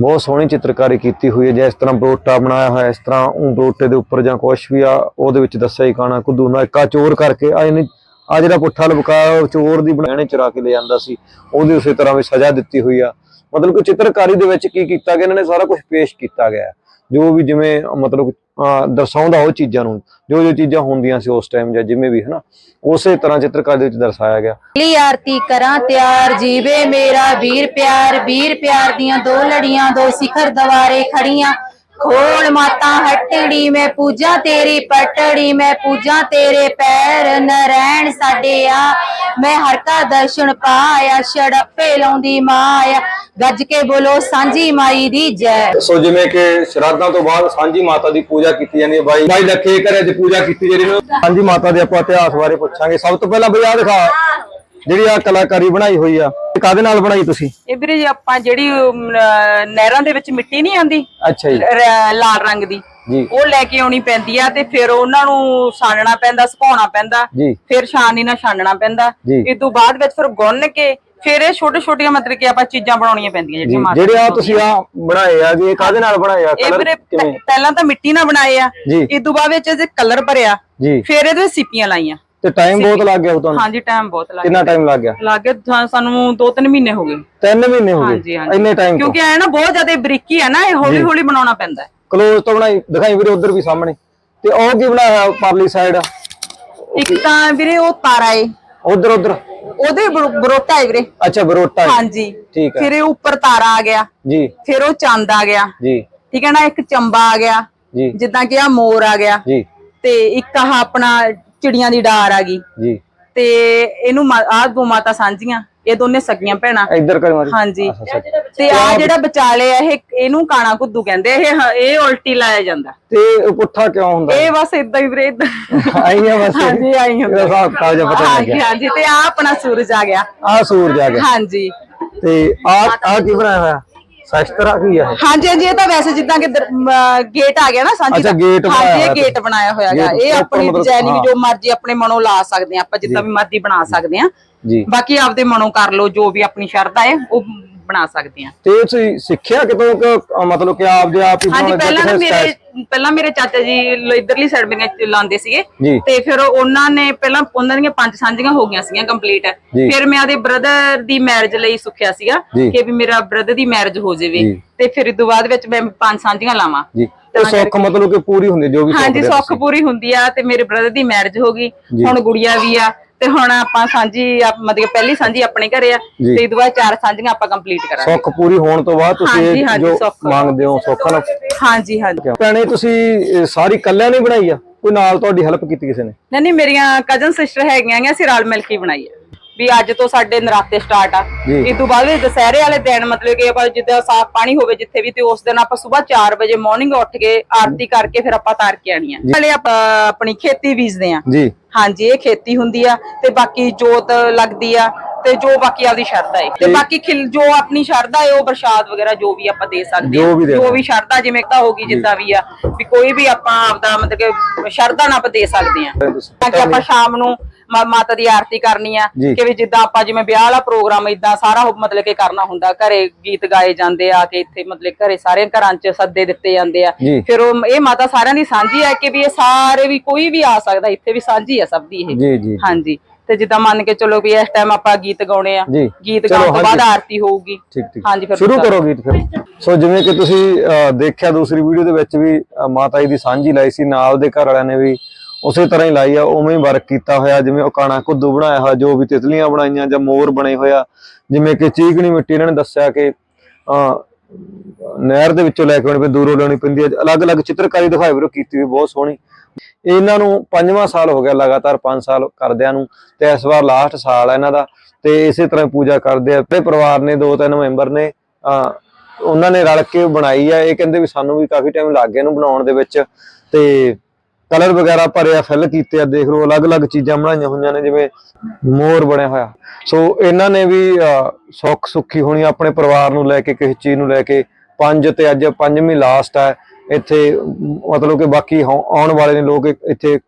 ਬਹੁਤ ਸੋਹਣੀ ਚਿੱਤਰਕਾਰੀ ਕੀਤੀ ਹੋਈ ਹੈ ਜਿਸ ਤਰ੍ਹਾਂ ਬਰੋਟਾ ਬਣਾਇਆ ਹੋਇਆ, ਇਸ ਤਰ੍ਹਾਂ ਉਹ ਬਰੋਟੇ ਦੇ ਉੱਪਰ ਜਾਂ ਕੁਛ ਵੀ ਆ, ਉਹਦੇ ਵਿੱਚ ਦੱਸਿਆ ਹੀ ਕਾਣਾ ਕੁੱਦੂ ਨਾ ਇੱਕਾ ਚੋਰ ਕਰਕੇ, ਆ ਇਹਨੇ, ਆ ਜਿਹੜਾ ਪੁੱਠਾ ਲਬਕਾਇਆ ਉਹ ਚੋਰ ਦੀ ਬਣਾਣੇ ਚੁਰਾ ਕੇ ਲੈ ਜਾਂਦਾ ਸੀ। ਉਹਦੀ ਉਸੇ ਤਰ੍ਹਾਂ ਵੀ ਸਜ਼ਾ ਦਿੱਤੀ ਹੋਈ ਆ। ਮਤਲਬ ਕਿ ਚਿੱਤਰਕਾਰੀ ਦੇ ਵਿੱਚ ਕੀ ਕੀਤਾ ਗਿਆ, ਇਹਨਾਂ ਨੇ ਸਾਰਾ ਕੁਝ ਪੇਸ਼ ਕੀਤਾ ਗਿਆ ਜੋ ਵੀ ਜਿਵੇਂ ਮਤਲਬ ਦਰਸਾਉਂਦਾ ਉਹ ਚੀਜ਼ਾਂ ਨੂੰ, ਜੋ ਜੋ ਚੀਜ਼ਾਂ ਹੁੰਦੀਆਂ ਸੀ ਉਸ ਟਾਈਮ ਜਾਂ ਜਿਵੇਂ ਵੀ, ਹਨਾ, ਉਸੇ ਤਰ੍ਹਾਂ ਚਿੱਤਰਕਾਰੀ ਦੇ ਵਿੱਚ ਦਰਸਾਇਆ ਗਿਆ। ਲਈ ਆਰਤੀ ਕਰਾਂ ਤਿਆਰ, ਜੀਵੇ ਮੇਰਾ ਵੀਰ ਪਿਆਰ ਵੀਰ ਪਿਆਰ ਦੀਆਂ ਦੋ ਲੜੀਆਂ, ਦੋ ਸਿਖਰ ਦਵਾਰੇ ਖੜੀਆਂ। ਖੋਲ ਮਾਤਾ ਹਟੜੀ, ਮੈਂ ਪੂਜਾ ਤੇਰੀ ਪਟੜੀ, ਮੈਂ ਪੂਜਾ ਤੇਰੇ ਪੈਰ ਨਰੈਣ ਸਾਡੇ ਆ ਮੈਂ ਹਰ ਕਾ ਦਰਸ਼ਨ ਪਾਇਆ ਛੜੱਪੇ ਲਾਉਂਦੀ ਮਾਇਆ। ਗੱਜ ਕੇ ਬੋਲੋ ਸਾਂਝੀ ਮਾਈ ਦੀ ਜੈ। ਸੋ ਜਿਵੇਂ ਕਿ ਸ਼ਰਾਧਾਂ ਤੋਂ ਬਾਅਦ ਸਾਂਝੀ ਮਾਤਾ ਦੀ ਪੂਜਾ ਕੀਤੀ ਜਾਂਦੀ ਹੈ ਬਾਈ। ਬਾਈ ਲੱਖੇ ਘਰੇ ਚ ਪੂਜਾ ਕੀਤੀ ਜਿਹੜੀ ਨੂੰ ਸਾਂਝੀ ਮਾਤਾ ਦੇ ਆਪਾਂ ਇਤਿਹਾਸ ਬਾਰੇ ਪੁੱਛਾਂਗੇ। ਸਭ ਤੋਂ ਪਹਿਲਾਂ ਬਈ ਆਹ ਦਿਖਾ ਜਿਹੜੀ ਆ ਕਲਾਕਾਰੀ ਬਣਾਈ ਹੋਈ ਆ ਇਹ ਕਾਦੇ ਨਾਲ ਬਣਾਈ ਤੁਸੀਂ? ਇਹ ਵੀਰੇ ਜੀ ਆਪਾਂ ਜਿਹੜੀ ਅਮ, ਨਹਿਰਾਂ ਦੇ ਵਿੱਚ ਮਿੱਟੀ ਨਹੀਂ ਆਉਂਦੀ ਅੱਛਾ ਜੀ। ਲਾਲ ਰੰਗ ਦੀ। ਉਹ ਲੈ ਕੇ ਆਉਣੀ ਪੈਂਦੀ ਆ ਤੇ ਫਿਰ ਉਹਨਾਂ ਨੂੰ ਸਾਣਨਾ ਪੈਂਦਾ ਸੁਕਾਉਣਾ ਪੈਂਦਾ। ਫਿਰ ਛਾਨਣੀ ਨਾਲ ਛਾਨਣਾ ਪੈਂਦਾ। ਇਸ ਤੋਂ ਬਾਅਦ ਵਿੱਚ ਫਿਰ ਗੁੰਨ ਕੇ ਫਿਰ ਇਹ ਛੋਟੇ ਛੋਟੀਆਂ ਮਤਲਬ ਕਿ ਆਪਾਂ ਚੀਜ਼ਾਂ ਬਣਾਉਣੀਆਂ ਪੈਂਦੀਆਂ ਜਿਹੜੀਆਂ ਮਾਤਾ ਜਿਹੜੇ ਆ ਤੁਸੀਂ ਆ ਬਣਾਏ ਆ ਜੀ ਇਹ ਕਾਦੇ ਨਾਲ ਬਣਾਏ ਆ? ਕਲਰ ਕਿਵੇਂ? ਪਹਿਲਾਂ ਤਾਂ ਮਿੱਟੀ ਨਾਲ ਬਣਾਏ ਆ। ਇਸ ਤੋਂ ਬਾਅਦ ਵਿੱਚ ਇਹਦੇ ਕਲਰ ਭਰਿਆ। ਫਿਰ ਇਹਦੇ ਸਿੱਪੀਆਂ ਲਾਈਆਂ। ਤੇ ਟਾਈਮ ਬਹੁਤ ਲੱਗ ਗਿਆ ਤੁਹਾਨੂੰ? ਹਾਂਜੀ ਟਾਈਮ ਬਹੁਤ ਲੱਗ ਕਿੰਨਾ ਟਾਈਮ ਲੱਗ ਗਿਆ? ਲੱਗੇ ਸਾਨੂੰ 2-3 ਮਹੀਨੇ ਹੋ ਗਏ। ਤਿੰਨ ਮਹੀਨੇ ਹੋ ਗਏ? ਹਾਂਜੀ ਇੰਨੇ ਟਾਈਮ ਕਿਉਂਕਿ ਐ ਨਾ ਬਹੁਤ ਜ਼ਿਆਦਾ ਬਰੀਕੀ ਹੈ ਨਾ ਇਹ ਹੌਲੀ ਹੌਲੀ ਬਣਾਉਣਾ ਪੈਂਦਾ। ਹੈ ਕਲੋਜ਼ ਤੋਂ ਬਣਾਈ ਦਿਖਾਈ ਵੀਰੇ ਉਧਰ ਵੀ ਸਾਹਮਣੇ। ਤੇ ਉਹ ਕੀ ਬਣਾਇਆ ਹੋਇਆ ਪਰਲੀ ਸਾਈਡ ਇੱਕ ਤਾਂ ਵੀਰੇ ਉਹ ਤਾਰਾ ਏ। ਉਧਰ ਉਧਰ। ਉਹਦੇ ਬਰੋ- ਬਰੋਟਾ ਹੈ ਵੀਰੇ। ਅੱਛਾ ਬਰੋਟਾ ਹੈ। ਹਾਂਜੀ। ਠੀਕ ਹੈ। ਫਿਰ ਇਹ ਉੱਪਰ ਤਾਰਾ ਆ ਗਿਆ। ਜੀ। ਫਿਰ ਉਹ ਚੰਦ ਆ ਗਿਆ। ਜੀ। ਠੀਕ ਹੈ ਨਾ ਇੱਕ ਚੰਬਾ ਆ ਗਿਆ। ਜੀ। ਜਿੱਦਾਂ ਕਿ ਆ ਮੋਰ ਆ ਗਿਆ। ਜੀ। ਤੇ ਇੱਕ ਆਹ ਆਪਣਾ ਚਿੜੀਆਂ ਦੀ ਡਾਰ ਆ ਗਈ। ਜੀ। ਤੇ ਇਹਨੂੰ ਆ ਦੋ ਮਾਤਾ ਸਾਂਝੀਆਂ। ਇਹ ਦੋਨੇ ਸਗੀਆਂ ਭੈਣਾਂ। ਇੱਧਰ ਕਰ ਮਾਰੀ। ਹਾਂਜੀ। ਅੱਛਾ, ਅੱਛਾ। ਤੇ ਆ ਜਿਹੜਾ ਵਿਚਾਲੇ ਆ ਇਹ ਇਹਨੂੰ ਕਾਣਾ ਕੁੱਦੂ ਕਹਿੰਦੇ ਇਹ ਇਹ ਉਲਟੀ ਲਾਇਆ ਜਾਂਦਾ। ਤੇ ਪੁੱਠਾ ਕਿਉਂ ਹੁੰਦਾ? ਇਹ ਬਸ ਇਦਾਂ ਹੀ ਵੀਰੇ ਏਦਾਂ। ਆਈ ਆ ਬਸ। ਹਾਂਜੀ ਆਈ ਹੁੰਦਾ। ਇਹਦਾ ਹਿਸਾਬ ਕਿਤਾਬ ਜਿਹਾ ਪਤਾ ਨਹੀਂ ਹਾਂਜੀ ਲੱਗਿਆ ਹਾਂਜੀ ਤੇ ਆ ਆਪਣਾ ਸੂਰਜ ਆ ਗਿਆ। ਆ ਸੂਰਜ ਆ ਗਿਆ। ਹਾਂਜੀ। ਤੇ ਆ ਆ ਕੀ ਬਣਾਇਆ ਹੋਇਆ? ਸ਼ਸਤਰਾ ਕੀ ਆ ਇਹ? ਹਾਂਜੀ ਹਾਂਜੀ ਇਹ ਤਾਂ ਵੈਸੇ ਜਿੱਦਾਂ ਕਿ ਗੇਟ ਆ ਗਿਆ ਨਾ ਸਾਂਝੀ ਅੱਛਾ, ਦਾ। ਗੇਟ ਬਣਾਇਆ ਹਾਂਜੀ ਹੋਇਆ ਇਹ ਗੇਟ ਬਣਾਇਆ ਹੋਇਆ ਹੈਗਾ ਗੇਟ ਇਹ ਉੱਪਰ ਆਪਣੀ ਮਤਲਬ- ਡਿਜ਼ਾਈਨਿੰਗ। ਜੋ ਮਰਜ਼ੀ ਆਪਣੇ ਮਨੋਂ ਲਾ ਸਕਦੇ ਆ। ਆਪਾਂ ਜਿੱਦਾਂ ਵੀ ਮਰਜ਼ੀ ਬਣਾ ਸਕਦੇ ਆ। ਜੀ। ਬਾਕੀ ਆਪਦੇ ਮਨੋਂ ਕਰ ਲਓ ਜੋ ਵੀ ਆਪਣੀ ਸ਼ਰਧਾ ਹੈ ਉਹ ਬਣਾ ਸਕਦੇ ਆ ਤੇ ਤੁਸੀਂ ਸਿੱਖਿਆ ਕਿਤੋਂ ਮਤਲਬ ਕਿ ਆਪਦੇ ਆਪ ਹੀ ਹਾਂਜੀ ਪਹਿਲਾਂ ਮੇਰੇ ਪਹਿਲਾਂ ਮੇਰੇ ਚਾਚਾ ਜੀ ਇੱਧਰਲੀ ਸਾਈਡ ਮੇਰੇ ਲਾਉਂਦੇ ਸੀਗੇ। ਤੇ ਫਿਰ ਉਹਨਾਂ ਨੇ ਪਹਿਲਾਂ ਉਹਨਾਂ ਦੀਆਂ ਪੰਜ ਸਾਂਝੀਆਂ ਹੋ ਗਈਆਂ ਸੀਗੀਆਂ ਕੰਪਲੀਟ। ਫਿਰ ਮੈਂ ਆਦੇ ਬ੍ਰਦਰ ਦੀ ਮੈਰਿਜ ਲਈ ਸੁਖਿਆ ਸੀਗਾ। ਕਿ ਵੀ ਮੇਰਾ ਬ੍ਰਦਰ ਦੀ ਮੈਰਿਜ ਹੋ ਜਾਵੇ। ਤੇ ਫਿਰ ਇਸ ਤੋਂ ਬਾਅਦ ਵਿੱਚ ਮੈਂ ਪੰਜ ਸਾਂਝੀਆਂ ਲਾਵਾਂ। ਤੇ ਸੁੱਖ ਮਤਲਬ ਕਿ ਪੂਰੀ ਹੁੰਦੀ ਜੋ ਵੀ ਹਾਂਜੀ ਸੁੱਖ ਪੂਰੀ ਹੁੰਦੀ ਆ ਤੇ ਮੇਰੇ ਬ੍ਰਦਰ ਦੀ ਮੈਰਿਜ ਹੋ ਗਈ। ਹੁਣ ਗੁੜੀਆ ਵੀ ਆ। ਤੇ ਹੁਣ ਆਪਾਂ ਸਾਂਝੀ ਆਪ- ਮਤਲਬ ਕਿ ਪਹਿਲੀ ਸਾਂਝੀ ਆਪਣੇ ਘਰੇ ਆ ਜੀ। ਤੇ ਇਸ ਤੋਂ ਬਾਅਦ ਚਾਰ ਸਾਂਝੀਆਂ ਆਪਾਂ ਕੰਪਲੀਟ ਕਰਾਂਗੇ। ਸੁੱਖ ਪੂਰੀ ਹੋਣ ਤੋਂ ਬਾਅਦ ਤੁਸੀਂ ਹਾਂਜੀ, ਇਹ ਹਾਂਜੀ, ਜੋ ਸੁੱਖ। ਮੰਗਦੇ ਹੋ ਸੁੱਖ ਨਾਲ ਹਾਂਜੀ ਹਾਂਜੀ। ਭੈਣੇ ਤੁਸੀਂ ਇਹ ਸਾਰੀ ਕੱਲਿਆਂ ਨੇ ਬਣਾਈ ਆ? ਕੋਈ ਨਾਲ ਤੁਹਾਡੀ ਹੈਲਪ ਕੀਤੀ ਕਿਸੇ ਨੇ? ਨਹੀਂ ਨਹੀਂ ਮੇਰੀਆਂ ਕਜ਼ਨ ਸਿਸਟਰ ਹੈਗੀਆਂ ਆ ਅਸੀਂ ਰਲ ਮਿਲ ਕੇ ਹੀ ਬਣਾਈ ਆ। ਵੀ ਅੱਜ ਤੋਂ ਸਾਡੇ ਨਰਾਤੇ ਸਟਾਰਟ ਆ। ਜੀ। ਇਸ ਤੋਂ ਬਾਅਦ ਵਿੱਚ ਦੁਸਹਿਰੇ ਵਾਲੇ ਦਿਨ ਮਤਲਬ ਕਿ ਆਪਾਂ ਜਿੱਦਾਂ ਸਾਫ਼ ਪਾਣੀ ਹੋਵੇ ਜਿੱਥੇ ਵੀ ਤੇ ਉਸ ਦਿਨ ਆਪਾਂ ਸਵੇਰ 4 ਵਜੇ ਮਾਰਨਿੰਗ ਉੱਠ ਕੇ ਆਰਤੀ ਕਰਕੇ ਫਿਰ ਆਪਾਂ ਤਾਰ ਕੇ ਆਣੀ ਆ। ਨਾਲੇ ਆਪਾਂ ਆਪਣੀ ਖੇਤੀ ਬੀਜਦੇ ਆ। ਜੀ। ਹਾਂਜੀ ਇਹ ਖੇਤੀ ਹੁੰਦੀ ਆ ਤੇ ਬਾਕੀ ਜੋਤ ਲੱਗਦੀ ਆ ਤੇ ਜੋ ਬਾਕੀ ਆਪਦੀ ਸ਼ਰਧਾ ਹੈ ਤੇ ਬਾਕੀ ਖਿਲ ਜੋ ਆਪਣੀ ਸ਼ਰਧਾ ਹੈ ਉਹ ਪ੍ਰਸ਼ਾਦ ਵਗੈਰਾ ਜੋ ਵੀ ਆਪਾਂ ਦੇ ਸਕਦੇ ਜੋ ਵੀ ਹਾਂ ਦੇ ਜੋ ਵੀ ਸ਼ਰਧਾ ਜਿਵੇਂ ਤਾਂ ਹੋਗੀ ਜਿੱਦਾਂ ਵੀ ਆ ਵੀ ਕੋਈ ਵੀ ਆਪਾਂ ਆਪਦਾ ਮਤਲਬ ਕਿ ਸ਼ਰਧਾ ਨਾਲ ਆਪਾਂ ਦੇ ਸਕਦੇ ਆ। ਤਾਂ ਕਿ ਆਪਾਂ ਸ਼ਾਮ ਨੂੰ ਮਾਤਾ ਦੀ ਆਰਤੀ ਕਰਨੀ ਆ। ਕਿ ਵੀ ਜਿੱਦਾਂ ਆਪਾਂ ਜਿਵੇਂ ਵਿਆਹ ਵਾਲਾ ਪ੍ਰੋਗਰਾਮ ਇਦਾਂ ਸਾਰਾ ਮਤਲਬ ਕਿ ਕਰਨਾ ਹੁੰਦਾ ਘਰੇ ਗੀਤ ਗਾਏ ਜਾਂਦੇ ਆ ਕਿ ਇੱਥੇ ਮਤਲਬ ਘਰੇ ਸਾਰੇ ਘਰਾਂ 'ਚ ਸੱਦੇ ਦਿੱਤੇ ਜਾਂਦੇ ਆ। ਫਿਰ ਉਹ ਇਹ ਮਾਤਾ ਸਾਰਿਆਂ ਦੀ ਸਾਂਝੀ ਹੈ ਕਿ ਵੀ ਇਹ ਸਾਰੇ ਵੀ ਕੋਈ ਵੀ ਆ ਸਕਦਾ ਇੱਥੇ ਵੀ ਸਾਂਝੀ ਆ ਸਭ ਦੀ ਇਹ ਹਾਂਜੀ ਤੇ ਜਿੱਦਾਂ ਮੰਨ ਕੇ ਚਲੋ ਵੀ ਇਸ ਟਾਈਮ ਆਪਾਂ ਗੀਤ ਗਾਉਣੇ ਆ। ਗੀਤ ਗਾਉਣ ਤੋਂ ਬਾਅਦ। ਆਰਤੀ ਹੋਊਗੀ ਹਾਂਜੀ ਫਿਰ ਸ਼ੁਰੂ। ਕਰੋ ਗੀਤ ਫਿਰ ਸੋ ਜਿਵੇਂ ਕਿ ਤੁਸੀਂ ਦੇਖਿਆ ਦੂਸਰੀ ਵੀਡੀਓ ਦੇ ਵਿੱਚ ਵੀ ਮਾਤਾ ਜੀ ਦੀ ਸਾਂਝੀ ਲਾਈ ਸੀ ਨਾਲ ਦੇ ਘਰ ਵਾਲਿਆਂ ਨੇ ਵੀ ਉਸੇ ਤਰ੍ਹਾਂ ਹੀ ਲਾਈ ਆ ਉਵੇਂ ਹੀ ਵਰਕ ਕੀਤਾ ਹੋਇਆ ਜਿਵੇਂ ਉਹ ਕਾਣਾ ਕੁੱਦੂ ਬਣਾਇਆ ਹੋਇਆ ਜੋ ਵੀ ਤਿਤਲੀਆਂ ਬਣਾਈਆਂ ਜਾਂ ਮੋਰ ਬਣੇ ਹੋਇਆ ਜਿਵੇਂ ਕਿ ਚੀਕਣੀ ਮਿੱਟੀ ਇਹਨਾਂ ਨੇ ਦੱਸਿਆ ਕਿ ਨਹਿਰ ਦੇ ਵਿੱਚੋਂ ਲੈ ਕੇ ਆਉਣੀ ਪੈਂਦੀ ਦੂਰੋਂ ਲਿਆਉਣੀ ਪੈਂਦੀ ਹੈ ਅਲੱਗ-ਅਲੱਗ ਚਿੱਤਰਕਾਰੀ ਦਿਖਾਈ ਵੀਰੋ ਕੀਤੀ ਹੋਈ ਬਹੁਤ ਸੋਹਣੀ। ਇਹਨਾਂ ਨੂੰ ਪੰਜਵਾਂ ਸਾਲ ਹੋ ਗਿਆ ਲਗਾਤਾਰ 5 ਸਾਲ ਕਰਦਿਆਂ ਨੂੰ ਤੇ ਇਸ ਵਾਰ ਲਾਸਟ ਸਾਲ ਹੈ ਇਹਨਾਂ ਦਾ ਤੇ ਇਸੇ ਤਰ੍ਹਾਂ ਹੀ ਪੂਜਾ ਕਰਦੇ ਆ। ਤੇ ਪਰਿਵਾਰ ਨੇ ਦੋ ਤਿੰਨ ਮੈਂਬਰ ਨੇ ਅਹ, ਉਹਨਾਂ ਨੇ ਰਲ ਕੇ ਬਣਾਈ ਆ ਇਹ ਕਹਿੰਦੇ ਵੀ ਸਾਨੂੰ ਵੀ ਕਾਫੀ ਟਾਈਮ ਲੱਗ ਗਿਆ ਇਹਨੂੰ ਬਣਾਉਣ ਦੇ ਵਿੱਚ ਤੇ ਕਲਰ ਵਗੈਰਾ ਭਰਿਆ ਫਿਲ ਕੀਤੇ ਆ, ਦੇਖ ਲਓ, ਅਲੱਗ-ਅਲੱਗ ਚੀਜ਼ਾਂ ਬਣਾਈਆਂ ਹੋਈਆਂ ਨੇ, ਜਿਵੇਂ ਮੋਰ ਬਣਿਆ ਹੋਇਆ। ਸੋ ਇਹਨਾਂ ਨੇ ਵੀ ਸੁੱਖ ਸੁੱਖੀ ਹੋਣੀ ਆਪਣੇ ਪਰਿਵਾਰ ਨੂੰ ਲੈ ਕੇ, ਕਿਸੇ ਚੀਜ਼ ਨੂੰ ਲੈ ਕੇ। ਪੰਜ ਤੇ ਅੱਜ ਪੰਜਵੀਂ ਲਾਸਟ ਹੈ ਇੱਥੇ, ਮਤਲਬ ਕਿ ਬਾਕੀ ਆਉਣ ਵਾਲੇ ਨੇ ਲੋਕ ਇੱਥੇ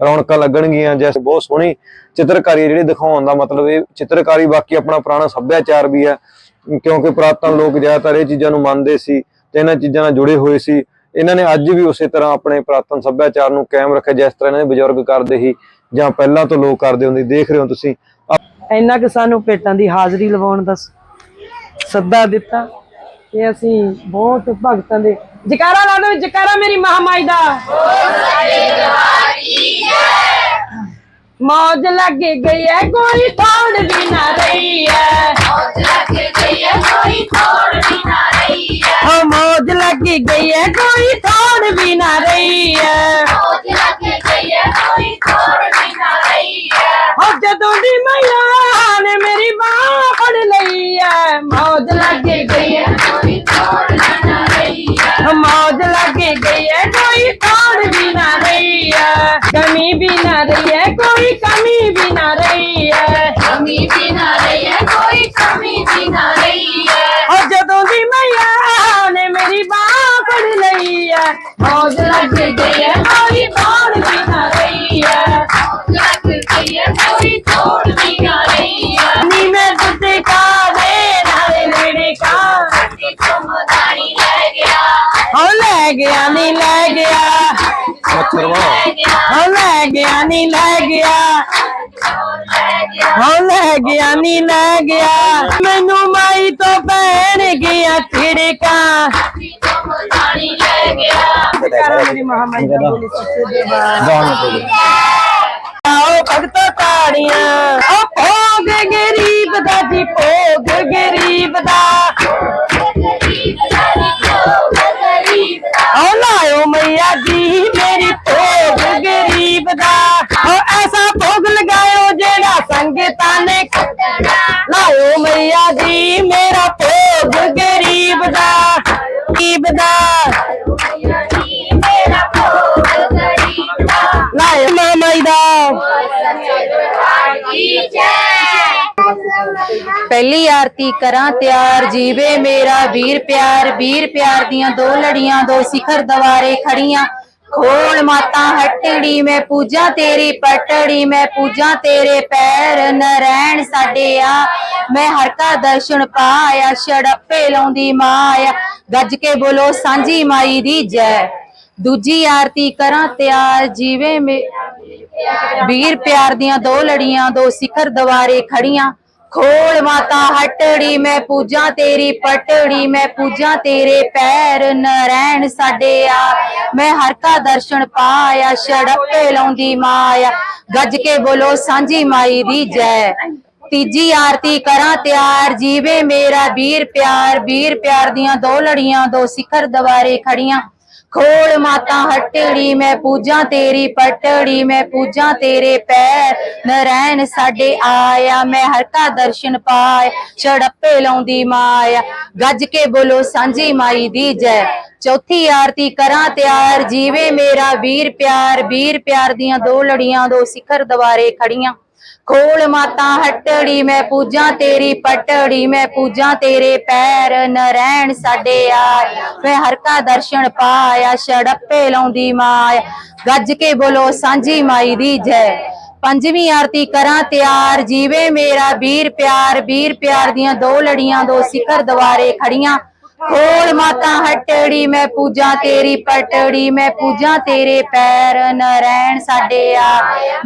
ਰੌਣਕਾਂ ਲੱਗਣਗੀਆਂ, ਜੈਸੇ ਬਹੁਤ ਸੋਹਣੀ ਚਿੱਤਰਕਾਰੀ ਹੈ ਜਿਹੜੀ ਦਿਖਾਉਣ ਦਾ ਮਤਲਬ ਇਹ ਚਿੱਤਰਕਾਰੀ ਬਾਕੀ ਆਪਣਾ ਪੁਰਾਣਾ ਸੱਭਿਆਚਾਰ ਵੀ ਹੈ ਕਿਉਂਕਿ ਪੁਰਾਤਨ ਲੋਕ ਜ਼ਿਆਦਾਤਰ ਇਹ ਚੀਜ਼ਾਂ ਨੂੰ ਮੰਨਦੇ ਸੀ ਤੇ ਇਹਨਾਂ ਚੀਜ਼ਾਂ ਨਾਲ ਜੁੜੇ ਹੋਏ ਸੀ। ਇਹਨਾਂ ਨੇ ਅੱਜ ਵੀ ਉਸੇ ਤਰ੍ਹਾਂ ਆਪਣੇ ਪੁਰਾਤਨ ਸੱਭਿਆਚਾਰ ਨੂੰ ਕਾਇਮ ਰੱਖਿਆ ਜਿਸ ਤਰ੍ਹਾਂ ਇਹਨਾਂ ਦੇ ਬਜ਼ੁਰਗ ਕਰਦੇ ਸੀ ਜਾਂ ਪਹਿਲਾਂ ਤੋਂ ਲੋਕ ਕਰਦੇ ਹੁੰਦੇ ਦੇਖ ਰਹੇ ਹੋ ਤੁਸੀਂ। ਇੰਨਾ ਕਿ ਸਾਨੂੰ ਭੇਟਾਂ ਦੀ ਹਾਜ਼ਰੀ ਲਵਾਉਣ ਦਾ ਸੱਦਾ ਦਿੱਤਾ ਤੇ ਅਸੀਂ ਬਹੁਤ ਭਗਤਾਂ ਦੇ ਜਕਾਰਾ ਲਾ ਦਿਓ ਜਕਾਰਾ ਮੇਰੀ ਮਹਾਮਾਈ ਦਾ। ਮੌਜ ਲੱਗ ਗਈ ਹੈ ਕੋਈ ਥੋੜ ਵੀ ਨਾ ਰਹੀ ਹਾਂ ਮੌਜ ਲੱਗ ਗਈ ਹੈ ਕੋਈ ਥੋੜ ਵੀ ਨਾ ਰਹੀ ਹੈ ਹੋ ਜਦੋਂ ਦੀ ਮੈया ਨੇ ਮੇਰੀ ਬਾਹ ਫੜ ਲਈ ਹੈ ਮੌਜ ਲੱਗ ਗਈ ਹੈ ਮੌਜ ਲੱਗ ਗਈ ਹੈ ਕੋਈ ਥੋੜ ਵੀ ਨਾ ਰਹੀ ਹੈ ਕਮੀ ਵੀ ਨਾ ਰਹੀ ਹੈ ਕੋਈ ਕਮੀ ਵੀ ਨਾ ਰਹੀ ਹੈ ਉਹ ਜਦੋਂ ਦੀ ਮੈया ਲਈ ਹੈ ਮੌਜ ਲੱਗ ਗਈ ਹੈ ਕੋਈ ਥੋੜ ਵੀ ਨਾ ਰਹੀ ਹੈ। ਨੀ ਮੈਂ ਦੁੱਧ ਕਾ ਦੇ ਨਾਲੇ ਨੇੜੇ ਕਾ ਹੋ, ਲੈ ਗਿਆ ਨੀ, ਲੈ ਗਿਆ। ਮੱਛਰਵਾ ਹੋ ਲੈ ਗਿਆ ਨੀ ਲੈ ਗਿਆ। ਹੋ ਲੈ ਗਿਆ ਨੀ ਲੈ ਗਿਆ। ਮੈਨੂੰ ਮਾਈ ਤੋਂ ਭੈਣ ਗਿਆ ਠਿੜਕਾ ਮੇਰੀ ਮਹਾਮਾਈ ਦਾ ਬੋਲੀ ਸੱਚੇ ਦਰਬਾਰ ਆਓ ਭਗਤੋ ਤਾੜੀਆਂ। ਓ ਭੋਗ ਗਰੀਬ ਦਾ ਜੀ ਭੋਗ ਗਰੀਬ ਦਾ। ਪਹਿਲੀ ਆਰਤੀ ਕਰਾਂ ਤਿਆਰ, ਜੀਵੇ ਮੇਰਾ ਵੀਰ ਪਿਆਰ ਵੀਰ ਪਿਆਰ ਦੀਆਂ ਦੋ ਲੜੀਆਂ, ਦੋ ਸਿਖਰ ਦਵਾਰੇ ਖੜੀਆਂ। ਖੋਲ ਮਾਤਾ ਹਟੜੀ, ਮੈਂ ਪੂਜਾ ਤੇਰੀ ਪਟੜੀ, ਮੈਂ ਪੂਜਾ ਤੇਰੇ ਪੈਰ ਨਰੈਣ ਸਾਡੇ ਆ ਮੈਂ ਹਰ ਕਾ ਦਰਸ਼ਨ ਪਾਇਆ, ਛੜੱਪੇ ਲਾਉਂਦੀ ਮਾਇਆ। ਗੱਜ ਕੇ ਬੋਲੋ, ਸਾਂਝੀ ਮਾਈ ਦੀ ਜੈ। ਦੂਜੀ ਆਰਤੀ ਕਰਾਂ ਤਿਆਰ, ਜੀਵੇ ਮੇ ਵੀਰ ਪਿਆਰ ਦੀਆਂ ਦੋ ਲੜੀਆਂ, ਦੋ ਸਿਖਰ ਦਵਾਰੇ ਖੜੀਆਂ। ਖੋਲ ਮਾਤਾ, ਹਟੜੀ ਮੈਂ ਪੂਜਾ ਤੇਰੀ, ਪਟੜੀ ਮੈਂ ਪੂਜਾ ਤੇਰੇ ਪੈਰ ਨਰੈਣ ਸਾਡੇ ਆ ਮੈਂ ਹਰ ਕਾ ਦਰਸ਼ਨ ਪਾਇਆ, ਛੜੱਪੇ ਲਾਉਂਦੀ ਮਾਇਆ। ਗੱਜ ਕੇ ਬੋਲੋ, ਸਾਂਝੀ ਮਾਈ ਦੀ ਜੈ। ਤੀਜੀ ਆਰਤੀ ਕਰਾਂ ਤਿਆਰ, ਜੀਵੇ ਮੇਰਾ ਵੀਰ ਪਿਆਰ। ਵੀਰ ਪਿਆਰ ਦੀਆਂ ਦੋ ਲੜੀਆਂ, ਦੋ ਸਿਖਰ ਦਵਾਰੇ ਖੜੀਆਂ। ਖੋਲ ਮਾਤਾ ਹਟੜੀ, ਮੈਂ ਪੂਜਾ ਤੇਰੀ ਪਟੜੀ, ਮੈਂ ਪੂਜਾ ਤੇਰੇ ਪੈਰ। ਨਰੈਣ ਸਾਡੇ ਆਇਆ, ਮੈਂ ਹਰ ਕਾ ਦਰਸ਼ਨ ਪਾਏ ਛੜੱਪੇ ਲਾਉਂਦੀ ਮਾਇਆ। ਗੱਜ ਕੇ ਬੋਲੋ, ਸਾਂਝੀ ਮਾਈ ਦੀ ਜੈ। ਚੌਥੀ ਆਰਤੀ ਕਰਾਂ ਤਿਆਰ, ਜੀਵੇ ਮੇਰਾ ਵੀਰ ਪਿਆਰ ਵੀਰ ਪਿਆਰ ਦੀਆਂ ਦੋ ਲੜੀਆਂ, ਦੋ ਸਿਖਰ ਦਵਾਰੇ ਖੜੀਆਂ। ਖੋਲ ਮਾਤਾ ਹਟੜੀ, ਮੈਂ ਪੂਜਾਂ ਤੇਰੀ ਪਟੜੀ, ਮੈਂ ਪੂਜਾ ਤੇਰੇ ਪੈਰ ਨਰੈਣ ਸਾਡੇ ਆ ਮੈਂ ਹਰ ਕਾ ਦਰਸ਼ਨ ਪਾਇਆ, ਛੜੱਪੇ ਲਾਉਂਦੀ ਮਾਇਆ। ਗੱਜ ਕੇ ਬੋਲੋ, ਸਾਂਝੀ ਮਾਈ ਦੀ ਜੈ। ਪੰਜਵੀਂ ਆਰਤੀ ਕਰਾਂ ਤਿਆਰ, ਜੀਵੇ ਮੇਰਾ ਵੀਰ ਪਿਆਰ ਵੀਰ ਪਿਆਰ ਦੀਆਂ ਦੋ ਲੜੀਆਂ, ਦੋ ਸਿਖਰ ਦੁਆਰੇ ਖੜੀਆਂ। ਖੋਲ ਮਾਤਾ ਹਟੜੀ, ਮੈਂ ਪੂਜਾ ਤੇਰੀ ਪਟੜੀ, ਮੈਂ ਪੂਜਾ ਤੇਰੇ ਪੈਰ ਨਰੈਣ ਸਾਡੇ ਆ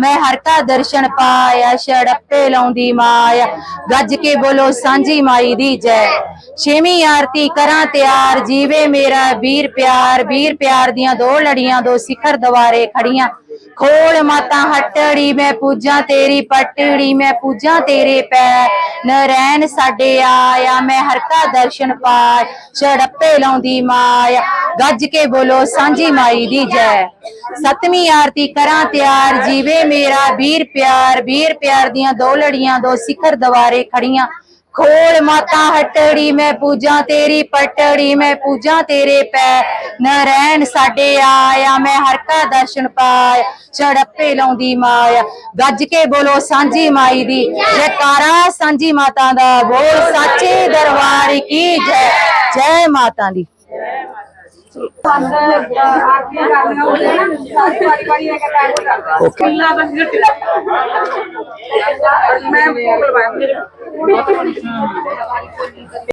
ਮੈਂ ਹਰ ਕਾ ਦਰਸ਼ਨ ਪਾਇਆ, ਛੜੱਪੇ ਲਾਉਂਦੀ ਮਾਇਆ। ਗੱਜ ਕੇ ਬੋਲੋ, ਸਾਂਝੀ ਮਾਈ ਦੀ ਜੈ। ਛੇਵੀਂ ਆਰਤੀ ਕਰਾਂ ਤਿਆਰ, ਜੀਵੇ ਮੇਰਾ ਵੀਰ ਪਿਆਰ ਵੀਰ ਪਿਆਰ ਦੀਆਂ ਦੋ ਲੜੀਆਂ, ਦੋ ਸਿਖਰ ਦਵਾਰੇ ਖੜੀਆਂ। ਖੋਲ ਮਾਤਾ ਹਟੜੀ, ਮੈਂ ਪੂਜਾ ਤੇਰੀ ਪਟੜੀ, ਮੈਂ ਪੂਜਾ ਤੇਰੇ ਪੈਰ। ਨਰੈਣ ਸਾਡੇ ਆਇਆ, ਮੈਂ ਹਰ ਕਾ ਦਰਸ਼ਨ ਪਾਇ ਛੜੱਪੇ ਲਾਉਂਦੀ ਮਾਇਆ। ਗੱਜ ਕੇ ਬੋਲੋ, ਸਾਂਝੀ ਮਾਈ ਦੀ ਜੈ। ਸਤਵੀਂ ਆਰਤੀ ਕਰਾਂ ਤਿਆਰ, ਜੀਵੇ ਮੇਰਾ ਵੀਰ ਪਿਆਰ। ਵੀਰ ਪਿਆਰ ਦੀਆਂ ਦੋ ਲੜੀਆਂ, ਦੋ ਸਿਖਰ ਦਵਾਰੇ ਖੜੀਆਂ। ਖੋਲ ਮਾਤਾ ਹਟੜੀ, ਮੈਂ ਪੂਜਾ ਤੇਰੀ, ਪਟੜੀ, ਮੈਂ ਪੂਜਾ ਤੇਰੇ ਪੈ। ਨਰੈਣ ਸਾਡੇ ਆਇਆ, ਮੈਂ ਹਰ ਕਾ ਦਰਸ਼ਨ ਪਾਇਆ ਛੜੱਪੇ ਲਾਉਂਦੀ ਮਾਇਆ। ਗੱਜ ਕੇ ਬੋਲੋ, ਸਾਂਝੀ ਮਾਈ ਦੀ ਜੈਕਾਰਾ ਸਾਂਝੀ ਮਾਤਾ ਦਾ ਬੋਲ, ਸਾਚੇ ਦਰਬਾਰ ਕੀ ਜੈ ਜੈ ਮਾਤਾ ਦੀ। ਓਕੇ ਮੈਂ ਭੋਗ ਲਵਾਇਆ